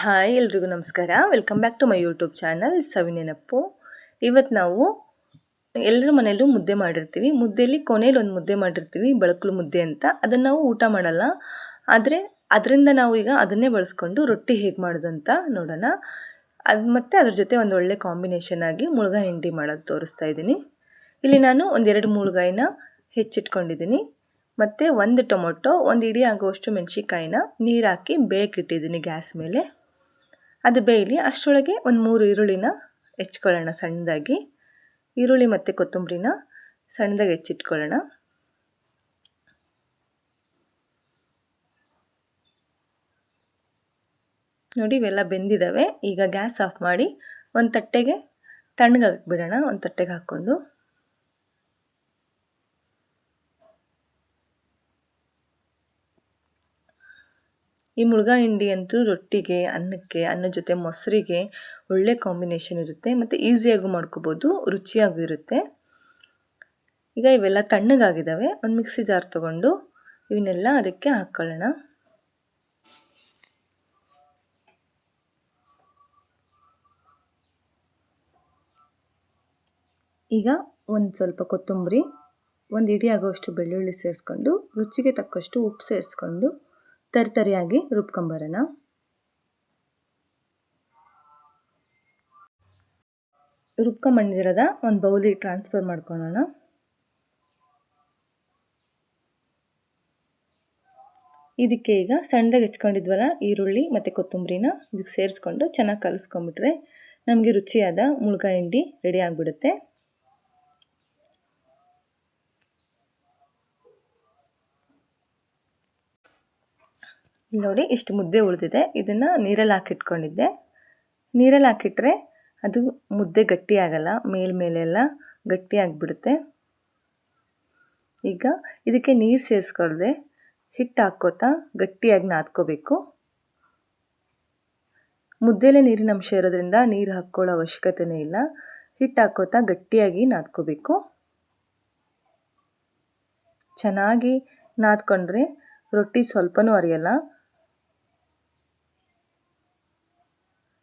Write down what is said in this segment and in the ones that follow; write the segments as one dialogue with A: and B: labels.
A: Hi ಎಲ್ರಿಗೂ ನಮಸ್ಕಾರ. Welcome back to my YouTube channel Savinenappu ಇವತ್ತು ನಾವು ಎಲ್ಲರ ಮನೆಯಲ್ಲೂ ಮುದ್ದೆ ಮಾಡಿರ್ತೀವಿ. ಮುದ್ದೆಯಲ್ಲಿ ಕೊನೆಯಲ್ಲಿ ಒಂದು ಮುದ್ದೆ ಮಾಡಿರ್ತೀವಿ ಬಳಕಲು ಮುದ್ದೆ ಅಂತ. ಅದನ್ನು ನಾವು ಊಟ ಮಾಡಲ್ಲ. ಆದರೆ ಅದರಿಂದ ನಾವು ಈಗ ಅದನ್ನೇ ಬಳಸ್ಕೊಂಡು ರೊಟ್ಟಿ ಹೇಗೆ ಮಾಡೋದು ಅಂತ ನೋಡೋಣ. ಅದು ಮತ್ತು ಅದ್ರ ಜೊತೆ ಒಂದು ಒಳ್ಳೆ ಕಾಂಬಿನೇಷನ್ ಆಗಿ ಮುಳುಗಾಯಿ ಹಿಂಡಿ ಮಾಡೋದು ತೋರಿಸ್ತಾ ಇದ್ದೀನಿ. ಇಲ್ಲಿ ನಾನು ಒಂದೆರಡು ಮುಳುಗಾಯಿನ ಹೆಚ್ಚಿಟ್ಕೊಂಡಿದ್ದೀನಿ. ಮತ್ತು ಒಂದು ಟೊಮೊಟೊ, ಒಂದು ಇಡೀ ಆಗೋಷ್ಟು ಮೆಣಸಿಕಾಯಿನ ನೀರು ಹಾಕಿ ಬೇಕಿಟ್ಟಿದ್ದೀನಿ ಗ್ಯಾಸ್ ಮೇಲೆ. ಅದು ಬೇಯಲಿ, ಅಷ್ಟರೊಳಗೆ ಒಂದು ಮೂರು ಈರುಳ್ಳಿನ ಹೆಚ್ಕೊಳ್ಳೋಣ ಸಣ್ಣದಾಗಿ. ಈರುಳ್ಳಿ ಮತ್ತು ಕೊತ್ತಂಬರಿನ ಸಣ್ಣದಾಗಿ ಹೆಚ್ಚಿಟ್ಕೊಳ್ಳೋಣ. ನೋಡಿ, ಇವೆಲ್ಲ ಬೆಂದಿದ್ದಾವೆ ಈಗ ಗ್ಯಾಸ್ ಆಫ್ ಮಾಡಿ ಒಂದು ತಟ್ಟೆಗೆ ತಣ್ಣಗೆ ಬಿಡೋಣ ಒಂದು ತಟ್ಟೆಗೆ ಹಾಕ್ಕೊಂಡು. ಈ ಮುಳುಗಾ ಹಿಂಡಿ ಅಂತೂ ರೊಟ್ಟಿಗೆ, ಅನ್ನಕ್ಕೆ ಅನ್ನದ ಜೊತೆ ಮೊಸರಿಗೆ ಒಳ್ಳೆ ಕಾಂಬಿನೇಷನ್ ಇರುತ್ತೆ. ಮತ್ತು ಈಸಿಯಾಗೂ ಮಾಡ್ಕೋಬೋದು, ರುಚಿಯಾಗೂ ಇರುತ್ತೆ. ಈಗ ಇವೆಲ್ಲ ತಣ್ಣಗಾಗಿದ್ದಾವೆ ಒಂದು ಮಿಕ್ಸಿ ಜಾರ್ ತೊಗೊಂಡು ಇವನ್ನೆಲ್ಲ ಅದಕ್ಕೆ ಹಾಕ್ಕೊಳ್ಳೋಣ ಈಗ ಒಂದು ಸ್ವಲ್ಪ ಕೊತ್ತಂಬರಿ, ಒಂದು ಇಡಿ ಆಗೋಷ್ಟು ಬೆಳ್ಳುಳ್ಳಿ ಸೇರಿಸ್ಕೊಂಡು, ರುಚಿಗೆ ತಕ್ಕಷ್ಟು ಉಪ್ಪು ಸೇರಿಸ್ಕೊಂಡು ತರಿತರಿಯಾಗಿ ರುಬ್ಕೊಂಬರೋಣ. ರುಬ್ಕೊಂಬಂದಿರೋದ ಒಂದು ಬೌಲಿಗೆ ಟ್ರಾನ್ಸ್ಫರ್ ಮಾಡ್ಕೊಳ್ಳೋಣ ಇದಕ್ಕೆ ಈಗ ಸಣ್ಣದಾಗಿ ಹೆಚ್ಕೊಂಡಿದ್ವಲ್ಲ, ಈರುಳ್ಳಿ ಮತ್ತು ಕೊತ್ತಂಬರಿನ ಇದಕ್ಕೆ ಸೇರಿಸ್ಕೊಂಡು ಚೆನ್ನಾಗಿ ಕಲಿಸ್ಕೊಂಬಿಟ್ರೆ ನಮಗೆ ರುಚಿಯಾದ ಮುಳ್ಗಾಯಿ ಹಿಂಡಿ ರೆಡಿ ಆಗಿಬಿಡುತ್ತೆ. ನೋಡಿ ಇಷ್ಟು ಮುದ್ದೆ ಉಳಿದಿದೆ. ಇದನ್ನು ನೀರಲ್ಲಿ ಹಾಕಿಟ್ಕೊಂಡಿದ್ದೆ. ನೀರಲ್ಲಿ ಹಾಕಿಟ್ರೆ ಅದು ಮುದ್ದೆ ಗಟ್ಟಿ ಆಗಲ್ಲ ಮೇಲ್ಮೇಲೆಲ್ಲ ಗಟ್ಟಿ ಆಗಿಬಿಡುತ್ತೆ. ಈಗ ಇದಕ್ಕೆ ನೀರು ಸೇರಿಸ್ಕೊಳ್ದೆ ಹಿಟ್ಟು ಹಾಕ್ಕೋತಾ ಗಟ್ಟಿಯಾಗಿ ನಾದ್ಕೋಬೇಕು. ಮುದ್ದೆಲೇ ನೀರಿನ ಅಂಶ ಇರೋದ್ರಿಂದ ನೀರು ಹಾಕ್ಕೊಳ್ಳೋ ಅವಶ್ಯಕತೆನೇ ಇಲ್ಲ. ಹಿಟ್ಟು ಹಾಕ್ಕೋತಾ ಗಟ್ಟಿಯಾಗಿ ನಾದ್ಕೋಬೇಕು. ಚೆನ್ನಾಗಿ ನಾದ್ಕೊಂಡ್ರೆ ರೊಟ್ಟಿ ಸ್ವಲ್ಪನೂ ಅರಿಯಲ್ಲ.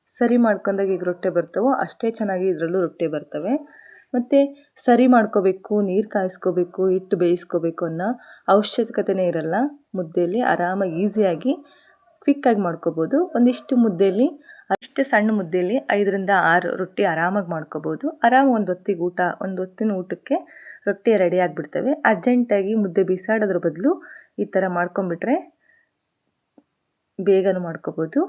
A: ಸರಿ ಮಾಡ್ಕೊಂಡಾಗ ಈಗ ರೊಟ್ಟೆ ಬರ್ತವೋ ಅಷ್ಟೇ ಚೆನ್ನಾಗಿ ಇದರಲ್ಲೂ ರೊಟ್ಟೆ ಬರ್ತವೆ. ಮತ್ತು ಸರಿ ಮಾಡ್ಕೋಬೇಕು, ನೀರು ಕಾಯಿಸ್ಕೋಬೇಕು, ಹಿಟ್ಟು ಬೇಯಿಸ್ಕೋಬೇಕು ಅನ್ನೋ ಅವಶ್ಯಕತೆನೇ ಇರಲ್ಲ. ಮುದ್ದೆಯಲ್ಲಿ ಆರಾಮಾಗಿ, ಈಸಿಯಾಗಿ ಕ್ವಿಕ್ಕಾಗಿ ಮಾಡ್ಕೋಬೋದು. ಒಂದಿಷ್ಟು ಮುದ್ದೆಯಲ್ಲಿ, ಅಷ್ಟೇ ಸಣ್ಣ ಮುದ್ದೆಯಲ್ಲಿ ಐದರಿಂದ ಆರು ರೊಟ್ಟಿ ಆರಾಮಾಗಿ ಮಾಡ್ಕೋಬೋದು. ಆರಾಮ ಒಂದು ಹೊತ್ತಿಗೆ ಊಟ, ಒಂದು ಹೊತ್ತಿನ ಊಟಕ್ಕೆ ರೊಟ್ಟಿ ರೆಡಿ ಆಗಿಬಿಡ್ತವೆ. ಅರ್ಜೆಂಟಾಗಿ ಮುದ್ದೆ ಬಿಸಾಡೋದ್ರ ಬದಲು ಈ ಥರ ಮಾಡ್ಕೊಂಬಿಟ್ರೆ ಬೇಗನೂ ಮಾಡ್ಕೋಬೋದು.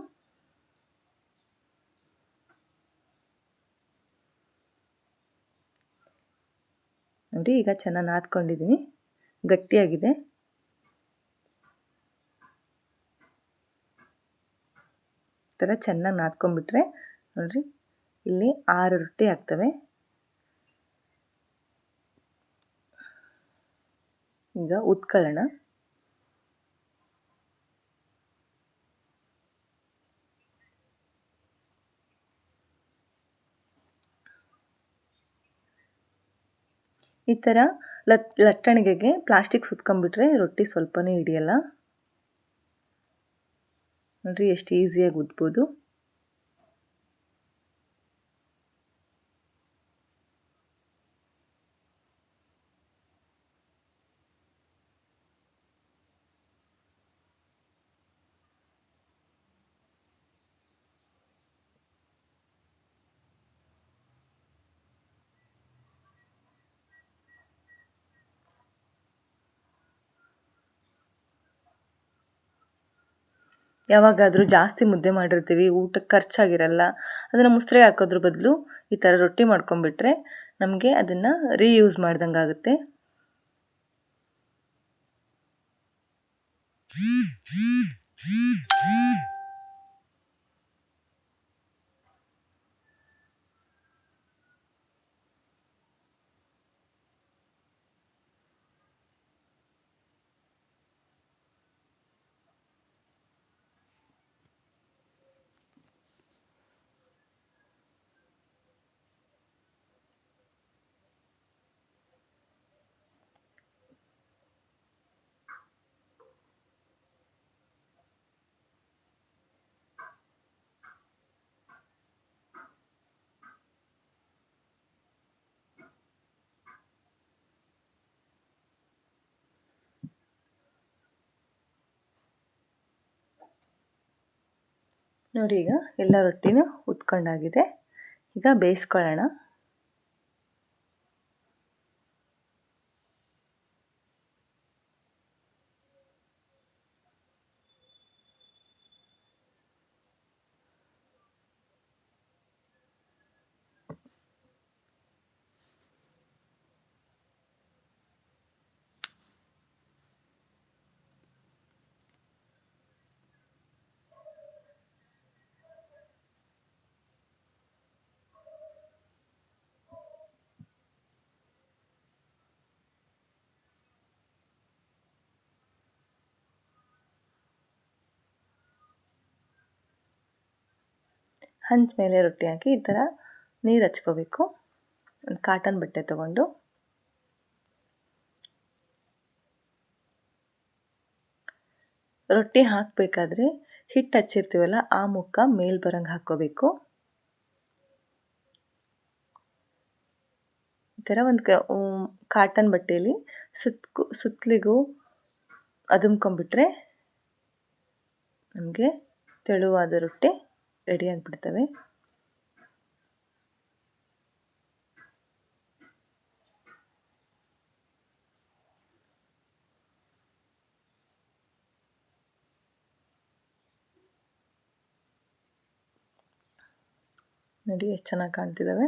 A: ನೋಡಿ, ಈಗ ಚೆನ್ನಾಗಿ ನಾದ್ಕೊಂಡಿದ್ದೀನಿ ಗಟ್ಟಿಯಾಗಿದೆ. ಥರ ಚೆನ್ನಾಗಿ ನಾದ್ಕೊಂಡ್ಬಿಟ್ರೆ, ನೋಡಿರಿ, ಇಲ್ಲಿ ಆರು ರೊಟ್ಟಿ ಆಗ್ತವೆ. ಈಗ ಉತ್ಕೊಳ್ಳೋಣ ಈ ಥರ ಲತ್ ಲಟ್ಟಣಿಗೆಗೆ ಪ್ಲಾಸ್ಟಿಕ್ ಸುತ್ಕೊಂಡ್ಬಿಟ್ರೆ ರೊಟ್ಟಿ ಸ್ವಲ್ಪನೂ ಹಿಡಿಯಲ್ಲ. ನೋಡಿರಿ ಎಷ್ಟು ಈಸಿಯಾಗಿ ಉದ್ಬೋದು ಯಾವಾಗಾದರೂ ಜಾಸ್ತಿ ಮುದ್ದೆ ಮಾಡಿರ್ತೀವಿ, ಊಟಕ್ಕೆ ಖರ್ಚಾಗಿರಲ್ಲ, ಅದನ್ನು ಮುಸ್ರೆ ಹಾಕೋದ್ರ ಬದಲು ಈ ಥರ ರೊಟ್ಟಿ ಮಾಡ್ಕೊಂಬಿಟ್ರೆ ನಮಗೆ ಅದನ್ನು ರೀಯೂಸ್ ಮಾಡ್ದಂಗೆ ಆಗುತ್ತೆ. ನೋಡಿ ಈಗ ಎಲ್ಲ ರೊಟ್ಟಿನೂ ಉತ್ಕೊಂಡಾಗಿದೆ. ಈಗ ಬೇಯಿಸ್ಕೊಳ್ಳೋಣ. ಹಂಚ ಮೇಲೆ ರೊಟ್ಟಿ ಹಾಕಿ ಈ ಥರ ನೀರು ಹಚ್ಕೋಬೇಕು. ಒಂದು ಕಾಟನ್ ಬಟ್ಟೆ ತಗೊಂಡು. ರೊಟ್ಟಿ ಹಾಕಬೇಕಾದ್ರೆ ಹಿಟ್ಟು ಹಚ್ಚಿರ್ತೀವಲ್ಲ, ಆ ಮುಖ ಮೇಲ್ ಬರಂಗೆ ಹಾಕ್ಕೋಬೇಕು. ಈ ಥರ ಒಂದು ಕಾಟನ್ ಬಟ್ಟೆಯಲ್ಲಿ ಸುತ್ತಕ್ಕೂ ಸುತ್ತಲಿಗೂ ಅದುಮ್ಕೊಂಬಿಟ್ರೆ ನಮಗೆ ತೆಳುವಾದ ರೊಟ್ಟಿ ರೆಡಿ ಆಗಿಬಿಡ್ತವೆ. ನೋಡಿ ಎಷ್ಟು ಚೆನ್ನಾಗಿ ಕಾಣ್ತಿದ್ದಾವೆ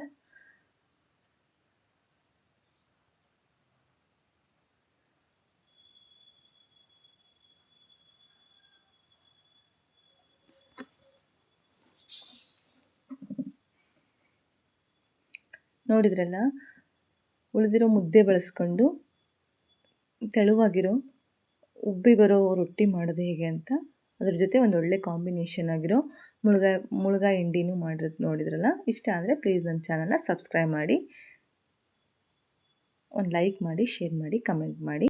A: ನೋಡಿದ್ರಲ್ಲ? ಉಳಿದಿರೋ ಮುದ್ದೆ ಬಳಸ್ಕೊಂಡು ತೆಳುವಾಗಿರೋ ಉಬ್ಬಿ ಬರೋ ರೊಟ್ಟಿ ಮಾಡೋದು ಹೇಗೆ ಅಂತ, ಅದ್ರ ಜೊತೆ ಒಂದು ಒಳ್ಳೆ ಕಾಂಬಿನೇಷನ್ ಆಗಿರೋ ಮುಳುಗಾಯಿ ಮುಳುಗಾಯಿ ಹಿಂಡಿನೂ ಮಾಡಿರೋದು ನೋಡಿದ್ರಲ್ಲ? ಇಷ್ಟ ಆದರೆ ಪ್ಲೀಸ್ ನನ್ನ ಚಾನಲ್ನ ಸಬ್ಸ್ಕ್ರೈಬ್ ಮಾಡಿ, ಒಂದು ಲೈಕ್ ಮಾಡಿ ಶೇರ್ ಮಾಡಿ ಕಮೆಂಟ್ ಮಾಡಿ.